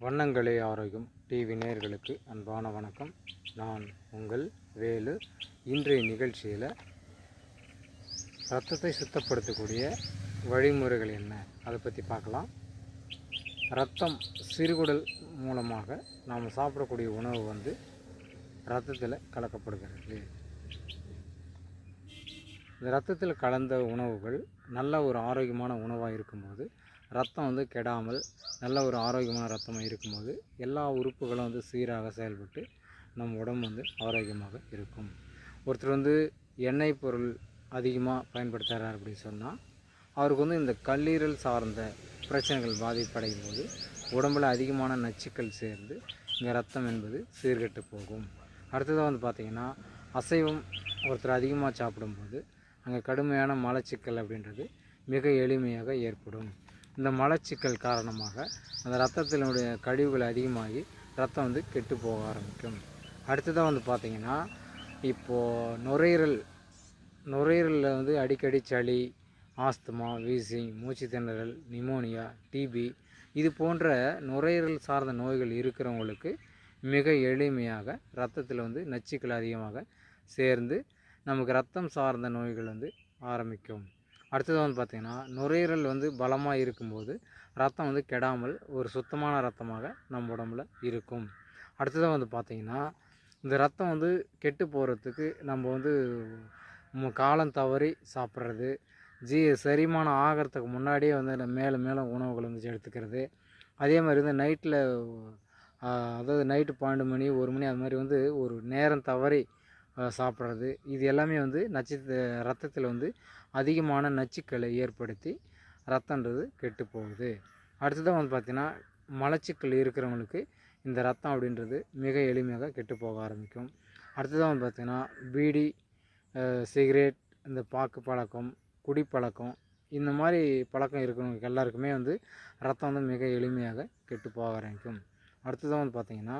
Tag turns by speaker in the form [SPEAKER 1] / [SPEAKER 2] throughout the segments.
[SPEAKER 1] வண்ணங்களே ஆரோக்கியம். டிவி நேர்களுக்கு அன்பான வணக்கம். நான் உங்கள் வேலு. இன்றைய நிகழ்ச்சியில் ரத்தத்தை சுத்தப்படுத்தக்கூடிய வழிமுறைகள் என்ன? அதை பற்றி பார்க்கலாம். ரத்தம் சிறுகுடல் மூலமாக நாம் சாப்பிடக்கூடிய உணவு வந்து ரத்தத்தில் கலக்கப்படுகிறது. இந்த ரத்தத்தில் கலந்த உணவுகள் நல்ல ஒரு ஆரோக்கியமான உணவாக இருக்கும்போது ரத்தம் வந்து கெடாமல் நல்ல ஒரு ஆரோக்கியமான ரத்தமாக இருக்கும்போது எல்லா உறுப்புகளும் வந்து சீராக செயல்பட்டு நம் உடம்பு வந்து ஆரோக்கியமாக இருக்கும். ஒருத்தர் வந்து எண்ணெய் பொருள் அதிகமாக பயன்படுத்துகிறார் அப்படின்னு சொன்னால் அவருக்கு வந்து இந்த கல்லீரல் சார்ந்த பிரச்சனைகள் பாதிப்படையும் போது உடம்புல அதிகமான நச்சுக்கள் சேர்ந்து இங்கே ரத்தம் என்பது சீர்கெட்டு போகும். அடுத்ததாக வந்து பார்த்திங்கன்னா அசைவம் ஒருத்தர் அதிகமாக சாப்பிடும்போது அங்கே கடுமையான மலச்சிக்கல் அப்படின்றது மிக எளிமையாக ஏற்படும். இந்த மலச்சிக்கல் காரணமாக அந்த ரத்தத்தினுடைய கழிவுகள் அதிகமாகி ரத்தம் வந்து கெட்டு போக ஆரம்பிக்கும். அடுத்ததாக வந்து பார்த்திங்கன்னா இப்போது நுரையீரல் நுரையீரலில் வந்து அடிக்கடி சளி ஆஸ்துமா வீசிங் மூச்சு திணறல் நிமோனியா டிபி இது போன்ற நுரையீரல் சார்ந்த நோய்கள் இருக்கிறவங்களுக்கு மிக எளிமையாக ரத்தத்தில் வந்து நச்சுக்கள் அதிகமாக சேர்ந்து நமக்கு ரத்தம் சார்ந்த நோய்கள் வந்து ஆரம்பிக்கும். அடுத்தது வந்து பார்த்திங்கன்னா நுரையீரல் வந்து பலமாக இருக்கும்போது ரத்தம் வந்து கெடாமல் ஒரு சுத்தமான ரத்தமாக நம்ம உடம்புல இருக்கும். அடுத்ததாக வந்து பார்த்திங்கன்னா இந்த ரத்தம் வந்து கெட்டு போகிறதுக்கு நம்ம வந்து காலம் தவறி சாப்பிட்றது ஜீ செரிமானம் ஆகிறதுக்கு முன்னாடியே வந்து மேலே மேலே உணவுகள் வந்து எடுத்துக்கிறது. அதே மாதிரி வந்து நைட்டில் அதாவது நைட்டு பன்னெண்டு மணி ஒரு மணி அது மாதிரி வந்து ஒரு நேரம் தவறி சாப்பிட்றது. இது எல்லாமே வந்து நச்சு ரத்தத்தில் வந்து அதிகமான நச்சுக்களை ஏற்படுத்தி ரத்தன்றது கெட்டு போகுது அடுத்ததாக வந்து பார்த்திங்கன்னா மலச்சிக்கல் இருக்கிறவங்களுக்கு இந்த ரத்தம் அப்படின்றது மிக எளிமையாக கெட்டு போக ஆரம்பிக்கும். அடுத்ததாக வந்து பார்த்திங்கன்னா பீடி சிகரெட் இந்த பாக்கு பழக்கம் குடிப்பழக்கம் இந்த மாதிரி பழக்கம் இருக்கிறவங்களுக்கு எல்லாருக்குமே வந்து ரத்தம் வந்து மிக எளிமையாக கெட்டு போக ஆரம்பிக்கும். அடுத்ததாக வந்து பார்த்திங்கன்னா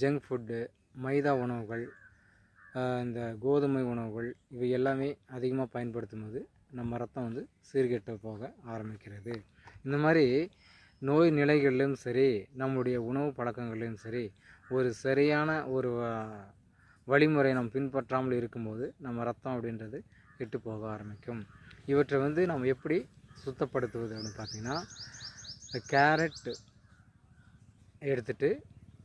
[SPEAKER 1] ஜங்க் ஃபுட்டு மைதா உணவுகள் இந்த கோதுமை உணவுகள் இவை எல்லாமே அதிகமாக பயன்படுத்தும் போது நம்ம ரத்தம் வந்து சீர்கெட்டு போக ஆரம்பிக்கிறது. இந்த மாதிரி நோய் நிலைகளிலும் சரி நம்முடைய உணவு பழக்கங்களிலும் சரி ஒரு சரியான ஒரு வழிமுறை நாம் பின்பற்றாமல் இருக்கும்போது நம்ம ரத்தம் அப்படின்றது கெட்டு போக ஆரம்பிக்கும். இவற்றை வந்து நம்ம எப்படி சுத்தப்படுத்துவது அப்படின்னு பார்த்திங்கன்னா கேரட் எடுத்துட்டு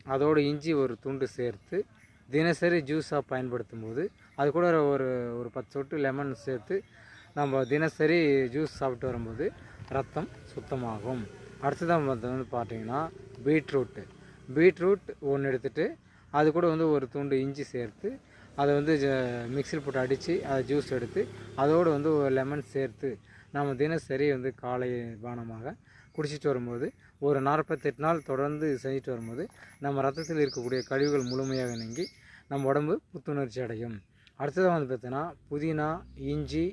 [SPEAKER 1] அதோடு இஞ்சி ஒரு துண்டு சேர்த்து தினசரி ஜூஸாக பயன்படுத்தும் போது அது கூட ஒரு ஒரு பத்து சொட்டு லெமன் சேர்த்து நம்ம தினசரி ஜூஸ் சாப்பிட்டு வரும்போது ரத்தம் சுத்தமாகும். அடுத்ததான் வந்து வந்து பார்த்தீங்கன்னா பீட்ரூட்டு பீட்ரூட் ஒன்று எடுத்துகிட்டு அது கூட வந்து ஒரு துண்டு இஞ்சி சேர்த்து அதை வந்து மிக்சியில் போட்டு அடித்து அதை ஜூஸ் எடுத்து அதோடு வந்து ஒரு லெமன் சேர்த்து நம்ம தினசரி வந்து காலை பானமாக குடிச்சிட்டு வரும்போது ஒரு நாற்பத்தெட்டு நாள் தொடர்ந்து செஞ்சுட்டு வரும்போது நம்ம ரத்தத்தில் இருக்கக்கூடிய கழிவுகள் முழுமையாக நீங்கி நம்ம உடம்பு புத்துணர்ச்சி அடையும். அடுத்ததாக வந்து பார்த்தீங்கன்னா புதினா இஞ்சி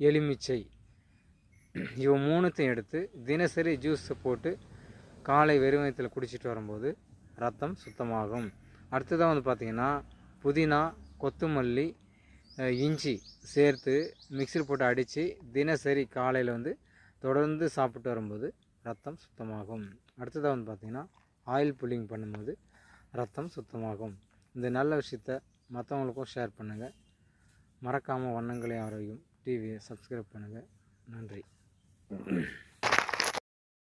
[SPEAKER 1] எலுமிச்சை. இவை மூணுத்தையும் எடுத்து தினசரி ஜூஸை போட்டு காலை வெறும் வயிற்றில் குடிச்சிட்டு வரும்போது ரத்தம் சுத்தமாகும். அடுத்ததாக வந்து பார்த்திங்கன்னா புதினா கொத்தமல்லி இஞ்சி சேர்த்து மிக்சியில் போட்டு அடித்து தினசரி காலையில் வந்து தொடர்ந்து சாப்பிட்டு வரும்போது ரத்தம் சுத்தமாகும். அடுத்ததாக வந்து பார்த்திங்கன்னா ஆயில் புல்லிங் பண்ணும்போது ரத்தம் சுத்தமாகும். இந்த நல்ல விஷயத்த மற்றவங்களுக்கும் ஷேர் பண்ணுங்கள் மறக்காமல் வண்ணங்களை ஆரோக்கியம் டிவியை சப்ஸ்கிரைப் பண்ணுங்கள் நன்றி.